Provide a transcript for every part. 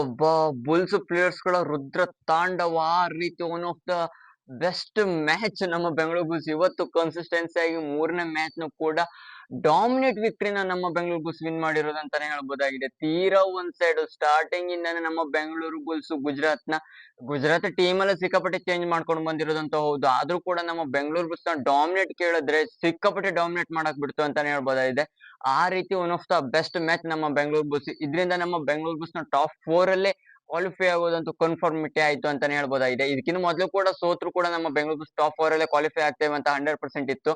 ಒಬ್ಬ ಬುಲ್ಸ್ ಪ್ಲೇಯರ್ಸ್ಗಳ ರುದ್ರ ತಾಂಡವ ಆ ರೀತಿ one of the best match ನಮ್ಮ ಬೆಂಗಳೂರು ಬುಲ್ಸ್. ಇವತ್ತು ಕನ್ಸಿಸ್ಟೆನ್ಸಿ ಆಗಿ ಮೂರನೇ ಮ್ಯಾಚ್ ನು ಕೂಡ ಡಾಮಿನೇಟ್ ವಿಕ್ಟ್ರಿನ ನಮ್ಮ ಬೆಂಗಳೂರು ಬುಲ್ಸ್ ವಿನ್ ಮಾಡಿರೋದು ಅಂತಾನೆ ಹೇಳ್ಬೋದಾಗಿದೆ. ತೀರಾ ಒಂದ್ ಸೈಡ್ ಸ್ಟಾರ್ಟಿಂಗ್ ಇಂದ ನಮ್ಮ ಬೆಂಗಳೂರು ಬುಲ್ಸ್ ಗುಜರಾತ್ನ ಗುಜರಾತ್ ಟೀಮ್ ಅಲ್ಲಿ ಸಿಕ್ಕಾಪಟ್ಟೆ ಚೇಂಜ್ ಮಾಡ್ಕೊಂಡು ಬಂದಿರೋದಂತ ಹೌದು. ಆದ್ರೂ ಕೂಡ ನಮ್ಮ ಬೆಂಗಳೂರು ಬುಲ್ಸ್ನ ಡಾಮಿನೇಟ್ ಕೇಳಿದ್ರೆ ಸಿಕ್ಕಾಪಟ್ಟೆ ಡಾಮಿನೇಟ್ ಮಾಡಕ್ ಬಿಡ್ತು ಅಂತಾನೆ ಹೇಳ್ಬೋದಾಗಿದೆ. ಆ ರೀತಿ one of the best match ನಮ್ಮ ಬೆಂಗಳೂರು ಬುಲ್ಸ್ ಇದ್ರಿಂದ ನಮ್ಮ ಬೆಂಗಳೂರು ಬುಲ್ಸ್ನ ಟಾಪ್ ಫೋರ್ ಅಲ್ಲೇ ಕ್ವಾಲಿಫೈ ಆಗೋದಂತೂ ಕನ್ಫರ್ಮಿಟಿ ಆಯ್ತು ಅಂತಾನೆ ಹೇಳ್ಬೋದಾಗಿದೆ. ಇದಕ್ಕಿಂತ ಮೊದಲು ಕೂಡ ಸೋತ್ರು ಕೂಡ ನಮ್ಮ ಬೆಂಗಳೂರು ಟಾಪ್ ಫೋರ್ ಅಲ್ಲೇ ಕ್ವಾಲಿಫೈ ಆಗ್ತೇವೆ ಅಂತ ಹಂಡ್ರೆಡ್ ಪರ್ಸೆಂಟ್ ಇತ್ತು.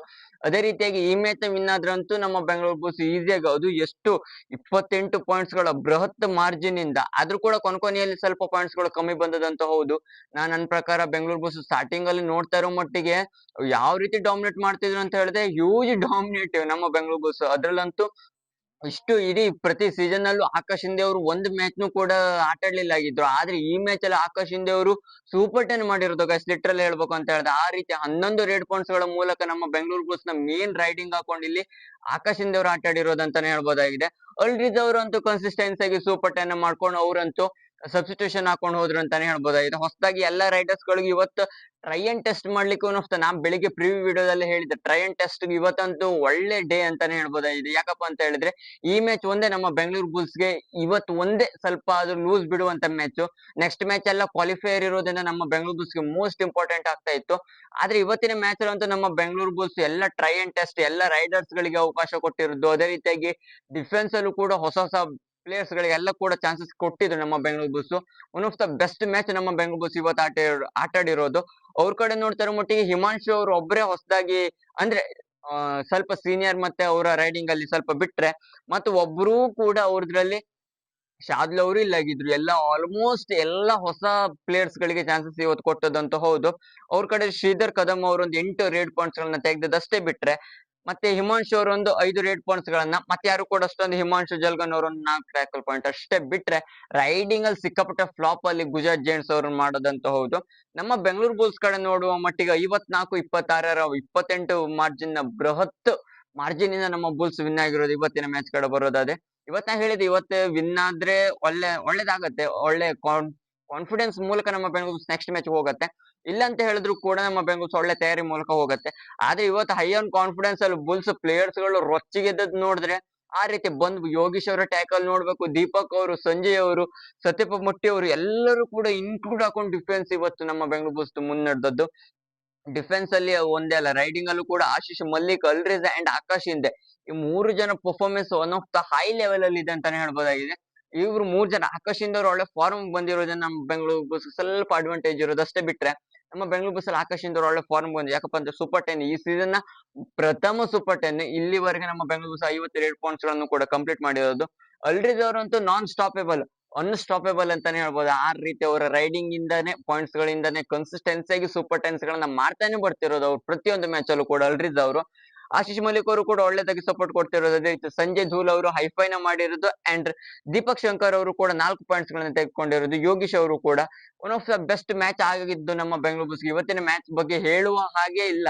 ಅದೇ ರೀತಿಯಾಗಿ ಈ ಮ್ಯಾಚ್ ವಿನ್ ಆದ್ರಂತೂ ನಮ್ಮ ಬೆಂಗಳೂರು ಬುಲ್ಸ್ ಈಸಿಯಾಗಿ ಅದು ಎಷ್ಟು ಇಪ್ಪತ್ತೆಂಟು ಪಾಯಿಂಟ್ಸ್ಗಳ ಬೃಹತ್ ಮಾರ್ಜಿನ್ ಇಂದ, ಆದ್ರೂ ಕೂಡ ಕೊನೆಯಲ್ಲಿ ಸ್ವಲ್ಪ ಪಾಯಿಂಟ್ಸ್ಗಳು ಕಮ್ಮಿ ಬಂದದಂತ ಹೌದು. ನಾನ್ ನನ್ನ ಪ್ರಕಾರ ಬೆಂಗಳೂರು ಬುಲ್ಸ್ ಸ್ಟಾರ್ಟಿಂಗ್ ಅಲ್ಲಿ ನೋಡ್ತಾ ಇರೋ ಮಟ್ಟಿಗೆ ಯಾವ ರೀತಿ ಡಾಮಿನೇಟ್ ಮಾಡ್ತಿದ್ರು ಅಂತ ಹೇಳಿದ್ರೆ ಹ್ಯೂಜ್ ಡಾಮಿನೇಟಿವ್ ನಮ್ಮ ಬೆಂಗಳೂರು ಬುಲ್ಸ್ ಅದ್ರಲ್ಲಂತೂ ಇಷ್ಟು ಇಡೀ ಪ್ರತಿ ಸೀಸನ್ ಅಲ್ಲೂ ಆಕಾಶ್ ಹಿಂದೆ ಅವರು ಒಂದು ಮ್ಯಾಚ್ ನು ಕೂಡ ಆಟಾಡ್ಲಿಲ್ಲ ಆಗಿದ್ರು. ಆದ್ರೆ ಈ ಮ್ಯಾಚ್ ಅಲ್ಲಿ ಆಕಾಶ್ ಹಿಂದೆ ಅವರು ಸೂಪರ್ ಟೆನ್ ಮಾಡಿರೋದು ಗೈಸ್ ಲಿಟ್ರಲ್ ಹೇಳ್ಬೇಕು ಅಂತ ಹೇಳಿದ್ರೆ ಆ ರೀತಿ ಹನ್ನೊಂದು ರೇಡ್ ಪಾಯಿಂಟ್ಸ್ಗಳ ಮೂಲಕ ನಮ್ಮ ಬೆಂಗಳೂರು ಬುಲ್ಸ್ನ ಮೇನ್ ರೈಡಿಂಗ್ ಹಾಕೊಂಡು ಇಲ್ಲಿ ಆಕಾಶ್ ಹಿಂದೆ ಅವರು ಆಟ ಆಡಿರೋದಂತಾನೆ ಹೇಳ್ಬೋದಾಗಿದೆ. ಅಲ್ರಿಜ್ ಅವರು ಅಂತೂ ಕನ್ಸಿಸ್ಟೆನ್ಸಿ ಆಗಿ ಸೂಪರ್ ಟೆನ್ ಮಾಡ್ಕೊಂಡು ಅವರಂತೂ ಸಬ್ಸ್ಟಿಟ್ಯೂಷನ್ ಹಾಕೊಂಡು ಹೋದ್ರು ಅಂತಾನೆ ಹೇಳ್ಬೋದಾಗಿದೆ. ಹೊಸದಾಗಿ ಎಲ್ಲಾ ರೈಡರ್ಸ್ ಗಳಿಗೆ ಇವತ್ತು ಟ್ರೈ ಅಂಡ್ ಟೆಸ್ಟ್ ಮಾಡ್ಲಿಕ್ಕೂ ಅನಿಸ್ತಾ ನಾ ಬೆಳಿಗ್ಗೆ ಪ್ರಿವ್ಯೂ ವಿಡಿಯೋದಲ್ಲಿ ಹೇಳಿದ್ದೆ ಟ್ರೈ ಅಂಡ್ ಟೆಸ್ಟ್ ಇವತ್ತಂತೂ ಒಳ್ಳೆ ಡೇ ಅಂತಾನೆ ಹೇಳ್ಬೋದಾಗಿದೆ ಯಾಕಪ್ಪ ಅಂತ ಹೇಳಿದ್ರೆ, ಈ ಮ್ಯಾಚ್ ಒಂದೇ ನಮ್ಮ ಬೆಂಗಳೂರು ಬುಲ್ಸ್ಗೆ ಇವತ್ತು ಒಂದೇ ಸ್ವಲ್ಪ ಆದ್ರೂ ಲೂಸ್ ಬಿಡುವಂತ ಮ್ಯಾಚ್ ನೆಕ್ಸ್ಟ್ ಮ್ಯಾಚ್ ಎಲ್ಲ ಕ್ವಾಲಿಫೈಯರ್ ಇರೋದ್ರಿಂದ ನಮ್ಮ ಬೆಂಗಳೂರು ಬುಲ್ಸ್ಗೆ ಮೋಸ್ಟ್ ಇಂಪಾರ್ಟೆಂಟ್ ಆಗ್ತಾ ಇತ್ತು. ಆದ್ರೆ ಇವತ್ತಿನ ಮ್ಯಾಚ್ ಅಂತೂ ನಮ್ಮ ಬೆಂಗಳೂರು ಬುಲ್ಸ್ ಎಲ್ಲ ಟ್ರೈ ಅಂಡ್ ಟೆಸ್ಟ್ ಎಲ್ಲ ರೈಡರ್ಸ್ ಗಳಿಗೆ ಅವಕಾಶ ಕೊಟ್ಟಿರೋದು. ಅದೇ ರೀತಿಯಾಗಿ ಡಿಫೆನ್ಸ್ ಅಲ್ಲೂ ಕೂಡ ಹೊಸ ಹೊಸ ಪ್ಲೇಯರ್ಸ್ ಗಳಿಗೆಲ್ಲ ಕೂಡ ಚಾನ್ಸಸ್ ಕೊಟ್ಟಿದ್ರು ನಮ್ಮ Bengaluru Bulls one of the best match ನಮ್ಮ ಬೆಂಗಳೂರು ಬುಲ್ಸ್ ಇವತ್ತು ಆಟ ಆಟ ಆಡಿರೋದು. ಅವ್ರ ಕಡೆ ನೋಡ್ತಾರ ಮಟ್ಟಿಗೆ ಹಿಮಾಂಶು ಅವರು ಒಬ್ಬರೇ ಹೊಸದಾಗಿ ಅಂದ್ರೆ ಸ್ವಲ್ಪ ಸೀನಿಯರ್ ಮತ್ತೆ ಅವರ ರೈಡಿಂಗ್ ಅಲ್ಲಿ ಸ್ವಲ್ಪ ಬಿಟ್ರೆ, ಮತ್ತೆ ಒಬ್ರು ಕೂಡ ಅವ್ರದ್ರಲ್ಲಿ ಶಾದ್ಲ ಅವರು ಇಲ್ಲಾಗಿದ್ರು ಎಲ್ಲ ಆಲ್ಮೋಸ್ಟ್ ಎಲ್ಲ ಹೊಸ ಪ್ಲೇಯರ್ಸ್ ಗಳಿಗೆ ಚಾನ್ಸಸ್ ಇವತ್ತು ಕೊಟ್ಟದಂತ ಹೌದು. ಅವ್ರ ಕಡೆ ಶ್ರೀಧರ್ ಕದಂ ಅವರೊಂದು ಎಂಟು ರೇಡ್ ಪಾಯಿಂಟ್ಸ್ ಗಳನ್ನ ತೆಗೆದದಷ್ಟೇ ಬಿಟ್ರೆ ಮತ್ತೆ ಹಿಮಾಂಶು ಅವರು ಒಂದು ಐದು ರೇಡ್ ಪಾಯಿಂಟ್ಸ್ ಗಳನ್ನ, ಮತ್ತೆ ಯಾರು ಕೂಡ ಅಷ್ಟೊಂದು ಹಿಮಾಂಶು, ಜಲ್ಗನ್ ಅವರು ಒಂದು ನಾಲ್ಕು ಟ್ಯಾಕಲ್ ಪಾಯಿಂಟ್ ಅಷ್ಟೇ ಬಿಟ್ರೆ ರೈಡಿಂಗ್ ಅಲ್ಲಿ ಸಿಕ್ಕಾಪಟ್ಟೆ ಫ್ಲಾಪ್ ಅಲ್ಲಿ ಗುಜರಾತ್ ಜೈಂಟ್ಸ್ ಅವ್ರನ್ನ ಮಾಡೋದಂತ ಹೌದು. ನಮ್ಮ ಬೆಂಗಳೂರು ಬುಲ್ಸ್ ಕಡೆ ನೋಡುವ ಮಟ್ಟಿಗೆ ಐವತ್ನಾಲ್ಕು, ಇಪ್ಪತ್ತಾರರ ಇಪ್ಪತ್ತೆಂಟು ಮಾರ್ಜಿನ್ನ ಬೃಹತ್ ಮಾರ್ಜಿನ್ ಇಂದ ನಮ್ಮ ಬುಲ್ಸ್ ವಿನ್ ಆಗಿರೋದು ಇವತ್ತಿನ ಮ್ಯಾಚ್ ಕಡೆ ಬರೋದಾದ್ರೆ. ಇವತ್ತ ನಾ ಹೇಳಿದೆ ಇವತ್ತು ವಿನ್ ಆದ್ರೆ ಒಳ್ಳೆ, ಒಳ್ಳೇದಾಗತ್ತೆ, ಒಳ್ಳೆ ಕಾನ್ಫಿಡೆನ್ಸ್ ಮೂಲಕ ನಮ್ಮ ಬೆಂಗಳೂರು ನೆಕ್ಸ್ಟ್ ಮ್ಯಾಚ್ ಹೋಗತ್ತೆ. ಇಲ್ಲ ಅಂತ ಹೇಳಿದ್ರು ಕೂಡ ನಮ್ಮ ಬೆಂಗಳೂರು ಒಳ್ಳೆ ತಯಾರಿ ಮೂಲಕ ಹೋಗುತ್ತೆ. ಆದ್ರೆ ಇವತ್ತು ಹೈ ಆನ್ ಕಾನ್ಫಿಡೆನ್ಸ್ ಅಲ್ಲಿ ಬುಲ್ಸ್ ಪ್ಲೇಯರ್ಸ್ಗಳು ರೊಚ್ಚಿಗೆದ್ದದ್ ನೋಡಿದ್ರೆ ಆ ರೀತಿ ಬಂದ್ ಯೋಗೀಶ್ ಅವರ ಟ್ಯಾಕಲ್ ನೋಡ್ಬೇಕು, ದೀಪಕ್ ಅವರು, ಸಂಜಯ್ ಅವರು, ಸತ್ಯಪ್ಪ ಮುಟ್ಟಿ ಅವರು ಎಲ್ಲರೂ ಕೂಡ ಇನ್ಕ್ಲೂಡ್ ಹಾಕೊಂಡು ಡಿಫೆನ್ಸ್ ಇವತ್ತು ನಮ್ಮ ಬೆಂಗಳೂರು ಬುಲ್ಸ್ ಮುನ್ನಡೆದದ್ದು ಡಿಫೆನ್ಸ್ ಅಲ್ಲಿ ಒಂದೇ ಅಲ್ಲ ರೈಡಿಂಗ್ ಅಲ್ಲೂ ಕೂಡ ಆಶೀಶ್ ಮಲ್ಲಿಕ್, ಅಲ್ರಿಜ್ ಅಂಡ್ ಆಕಾಶ್ ಹಿಂದೆ ಈ ಮೂರು ಜನ performance one of the high level ಅಲ್ಲಿ ಇದೆ ಅಂತಾನೆ ಹೇಳ್ಬೋದಾಗಿದೆ. ಇವ್ರು ಮೂರ್ ಜನ ಆಕಾಶ್ ಹಿಂದೆ ಅವ್ರು ಒಳ್ಳೆ ಫಾರ್ಮ್ ಬಂದಿರೋದನ್ನ ನಮ್ಮ ಬೆಂಗಳೂರು ಬಸ್ ಸ್ವಲ್ಪ ಅಡ್ವಾಂಟೇಜ್ ಇರೋದು ಅಷ್ಟೇ ಬಿಟ್ರೆ, ನಮ್ಮ ಬೆಂಗಳೂರು ಬಸ್ ಅಲ್ಲಿ ಅವ್ರು ಒಳ್ಳೆ ಫಾರ್ಮ್ ಬಂದು ಯಾಕಪ್ಪ ಅಂದ್ರೆ ಸೂಪರ್ ಟೆನ್ ಈ ಸೀಸನ್ನ ಪ್ರಥಮ ಸೂಪರ್ ಟೆನ್ ಇಲ್ಲಿವರೆಗೆ ನಮ್ಮ ಬೆಂಗಳೂರು ಬಸ್ ಐವತ್ತೆರಡು ಪಾಯಿಂಟ್ಸ್ಗಳನ್ನು ಕೂಡ ಕಂಪ್ಲೀಟ್ ಮಾಡಿರೋದು. ಅಲ್ರಿಜ್ ಅವರಂತೂ ನಾನ್ ಸ್ಟಾಪೇಬಲ್ ಅನ್ಸ್ಟಾಪೇಬಲ್ ಅಂತಾನೆ ಹೇಳ್ಬೋದು. ಆ ರೀತಿ ಅವರ ರೈಡಿಂಗ್ ಇಂದಾನೆ ಪಾಯಿಂಟ್ಸ್ ಗಳಿಂದಾನೆ ಕನ್ಸಿಸ್ಟೆನ್ಸಿ ಆಗಿ ಸೂಪರ್ ಟೆನ್ಸ್ ಗಳನ್ನ ಮಾಡ್ತಾನೆ ಬರ್ತಿರೋದು ಅವ್ರು ಪ್ರತಿಯೊಂದು ಮ್ಯಾಚ್ ಅಲ್ಲೂ ಕೂಡ ಅಲ್ರಿಜ್ ಅವರು. ಆಶೀಶ್ ಮಲಿಕ್ ಅವರು ಕೂಡ ಒಳ್ಳೆದಾಗಿ ಸಪೋರ್ಟ್ ಕೊಡ್ತಿರೋದು. ಅದೇ ಇತ್ತು ಸಂಜಯ್ ಧೂಲ್ ಅವರು ಹೈಫೈನ ಮಾಡಿರೋದು ಅಂಡ್ ದೀಪಕ್ ಶಂಕರ್ ಅವರು ಕೂಡ ನಾಲ್ಕು ಪಾಯಿಂಟ್ಸ್ ಗಳನ್ನ ತೆಗೆದುಕೊಂಡಿರೋದು. ಯೋಗೀಶ್ ಅವರು ಕೂಡ one of the best match ಆಗಿದ್ದು ನಮ್ಮ ಬೆಂಗಳೂರು ಬುಲ್ಸ್ ಇವತ್ತಿನ ಮ್ಯಾಚ್ ಬಗ್ಗೆ ಹೇಳುವ ಹಾಗೆ ಇಲ್ಲ.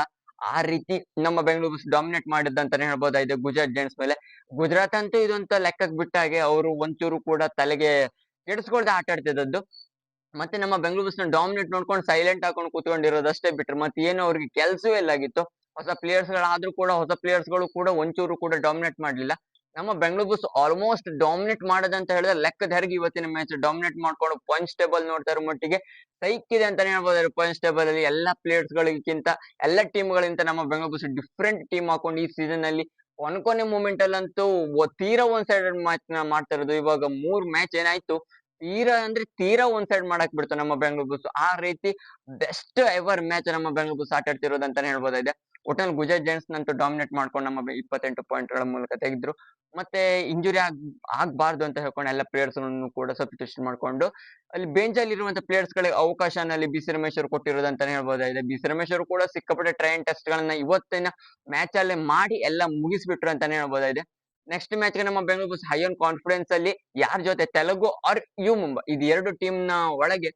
ಆ ರೀತಿ ನಮ್ಮ ಬೆಂಗಳೂರು ಬುಲ್ಸ್ ಡಾಮಿನೇಟ್ ಮಾಡಿದ್ದಂತಾನೆ ಹೇಳ್ಬೋದಾಗಿದೆ ಗುಜರಾತ್ ಜೆಂಟ್ಸ್ ಮೇಲೆ. ಗುಜರಾತ್ ಅಂತೂ ಇದೊಂತ ಲೆಕ್ಕಕ್ಕೆ ಬಿಟ್ಟಾಗೆ ಅವರು ಒಂಚೂರು ಕೂಡ ತಲೆಗೆ ಕೆಡಿಸ್ಕೊಳ್ದೆ ಆಟ ಆಡ್ತಿದ್ದದ್ದು. ಮತ್ತೆ ನಮ್ಮ ಬೆಂಗಳೂರು ಬುಲ್ಸ್ನ ಡಾಮಿನೇಟ್ ನೋಡ್ಕೊಂಡು ಸೈಲೆಂಟ್ ಹಾಕೊಂಡು ಕೂತ್ಕೊಂಡಿರೋದಷ್ಟೇ ಬಿಟ್ರೆ ಮತ್ತೆ ಏನು ಅವ್ರಿಗೆ ಕೆಲಸವೇ ಇಲ್ಲಾಗಿತ್ತು. ಹೊಸ ಪ್ಲೇಯರ್ಸ್ ಗಳಾದ್ರೂ ಕೂಡ, ಹೊಸ ಪ್ಲೇಯರ್ಸ್ಗಳು ಕೂಡ ಒಂಚೂರು ಕೂಡ ಡಾಮಿನೇಟ್ ಮಾಡಲಿಲ್ಲ. ನಮ್ಮ ಬೆಂಗಳೂರು ಬುಲ್ಸ್ ಆಲ್ಮೋಸ್ಟ್ ಡಾಮಿನೇಟ್ ಅಂತ ಹೇಳಿದ್ರೆ ಲೆಕ್ಕದ ಹೆರಿಗೆ ಇವತ್ತಿನ ಮ್ಯಾಚ್ ಡಾಮಿನೇಟ್ ಮಾಡ್ಕೊಂಡು ಪಾಯಿಂಟ್ಸ್ ಟೇಬಲ್ ನೋಡ್ತಾ ಇರೋ ಮಟ್ಟಿಗೆ ಸೈಕ್ ಇದೆ ಅಂತಾನೆ ಹೇಳ್ಬೋದು ಪಾಯಿಂಟ್ಸ್ ಟೇಬಲ್ ಅಲ್ಲಿ. ಎಲ್ಲಾ ಪ್ಲೇಯರ್ಸ್ ಗಳಿಗಿಂತ, ಎಲ್ಲ ಟೀಮ್ ನಮ್ಮ ಬೆಂಗಳೂರು ಬುಲ್ಸ್ ಡಿಫ್ರೆಂಟ್ ಟೀಮ್ ಹಾಕೊಂಡು ಈ ಸೀಸನ್ ಅಲ್ಲಿ ಕೊನೆ ಮೂಮೆಂಟ್ ಅಲ್ಲಂತೂ ತೀರಾ ಒಂದ್ ಸೈಡ್ ಮ್ಯಾಚ್ನ ಮಾಡ್ತಾ ಇರೋದು. ಇವಾಗ ಮೂರ್ ಮ್ಯಾಚ್ ಏನಾಯ್ತು? ತೀರಾ ಅಂದ್ರೆ ತೀರಾ ಒಂದ್ ಸೈಡ್ ಮಾಡಕ್ ಬಿಡ್ತು ನಮ್ಮ ಬೆಂಗಳೂರು ಬುಲ್ಸ್ ಆ ರೀತಿ ಬೆಸ್ಟ್ ಎವರ್ ಮ್ಯಾಚ್ ನಮ್ಮ ಬೆಂಗಳೂರು ಬುಲ್ಸ್ ಆಟ ಆಡ್ತಿರೋದು ಅಂತಾನೆ ಹೇಳ್ಬೋದಾಗಿದೆ. ಒಟ್ಟಲ್ಲಿ ಗುಜರಾತ್ ಜೈಂಟ್ಸ್ ನಂತೂ ಡಾಮಿನೇಟ್ ಮಾಡ್ಕೊಂಡು ನಮ್ಮ ಇಪ್ಪತ್ತೆಂಟು ಪಾಯಿಂಟ್ಗಳ ಮೂಲಕ ತೆಗೆದ್ರು. ಮತ್ತೆ ಇಂಜುರಿ ಆಗ್, ಆಗ್ಬಾರ್ದು ಅಂತ ಹೇಳ್ಕೊಂಡು ಎಲ್ಲ ಪ್ಲೇಯರ್ಸ್ ಕೂಡ ಸಬ್ಸ್ಟಿಟ್ಯೂಷನ್ ಮಾಡ್ಕೊಂಡು, ಅಲ್ಲಿ ಬೆಂಚ್ ಅಲ್ಲಿ ಇರುವಂತ ಪ್ಲೇಯರ್ಸ್ ಗಳಿಗೆ ಅವಕಾಶನಲ್ಲಿ ಬಿ ಸಿ ರಮೇಶ್ ಅವರು ಕೊಟ್ಟಿರೋದು ಅಂತಾನೆ ಹೇಳ್ಬೋದಾಗಿದೆ. ಬಿ ಸಿ ರಮೇಶ್ ಅವರು ಕೂಡ ಸಿಕ್ಕಾಪಟ್ಟೆ ಟ್ರೈನ್ ಟೆಸ್ಟ್ ಗಳನ್ನ ಇವತ್ತಿನ ಮ್ಯಾಚ್ ಅಲ್ಲೇ ಮಾಡಿ ಎಲ್ಲ ಮುಗಿಸ್ಬಿಟ್ರು ಅಂತಾನೆ ಹೇಳ್ಬೋದಾಗಿದೆ. ನೆಕ್ಸ್ಟ್ ಮ್ಯಾಚ್ಗೆ ನಮ್ಮ Bengaluru Bulls high on confidence ಅಲ್ಲಿ ಯಾರ ಜೊತೆ ತೆಲುಗು ಆರ್ ಯು ಮುಂಬೈ, ಇದು ಎರಡು ಟೀಮ್ನ ಒಳಗೆ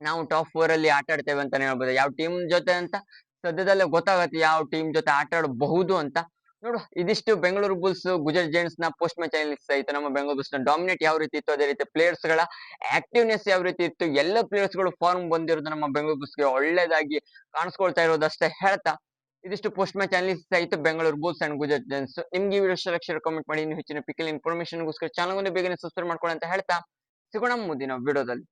ನಾವು ಟಾಪ್ ಫೋರ್ ಅಲ್ಲಿ ಆಟ ಆಡ್ತೇವೆ ಅಂತಾನೆ ಹೇಳ್ಬೋದು ಯಾವ ಟೀಮ್ ಜೊತೆ ಅಂತ? ಸದ್ಯದಲ್ಲೇ ಗೊತ್ತಾಗತ್ತೆ ಯಾವ ಟೀಮ್ ಜೊತೆ ಆಟ ಆಡಬಹುದು ಅಂತ. ನೋಡು, ಇದಿಷ್ಟು ಬೆಂಗಳೂರು ಬುಲ್ಸ್ ಗುಜರಾತ್ ಜೈಂಟ್ಸ್ನ ಪೋಸ್ಟ್ ಮ್ಯಾಚ್ ಅಲ್ಲಿ ಸಹಿತ ನಮ್ಮ ಬೆಂಗಳೂರು ಬುಲ್ಸ್ನ ಡಾಮಿನೇಟ್ ಯಾವ ರೀತಿ ಇತ್ತು, ಅದೇ ರೀತಿ ಪ್ಲೇಯರ್ಸ್ಗಳ ಆಕ್ಟಿವ್ನೆಸ್ ಯಾವ ರೀತಿ ಇತ್ತು, ಎಲ್ಲ ಪ್ಲೇಯರ್ಸ್ಗಳು ಫಾರ್ಮ್ ಬಂದಿರೋದು ನಮ್ಮ ಬೆಂಗಳೂರು ಬುಲ್ಸ್ಗೆ ಒಳ್ಳೇದಾಗಿ ಕಾಣಿಸ್ಕೊಳ್ತಾ ಇರೋದಷ್ಟೇ ಹೇಳ್ತಾ. ಇದಿಷ್ಟು ಪೋಸ್ಟ್ ಮ್ಯಾಚ್ ಅಲ್ಲಿ ಸಹಿತ Bengaluru bulls and Gujarat giants ನಿಮ್ಗೆ ವಿಡಿಯೋ ಲಕ್ಷ ಕಮೆಂಟ್ ಮಾಡಿ. ಇನ್ನು ಹೆಚ್ಚಿನ ಪಿಕಲ್ ಇನ್ಫಾರ್ಮೇಶನ್ ಗೋಸ್ಕರ ಚಾನಲ್ ಬೇಗನೆ ಸಬ್ಸ್ಕ್ರೈಬ್ ಮಾಡ್ಕೊಳ್ಳಿ ಅಂತ ಹೇಳ್ತಾ. ಸಿಗೋಣ ಮುಂದಿನ ವಿಡಿಯೋದಲ್ಲಿ.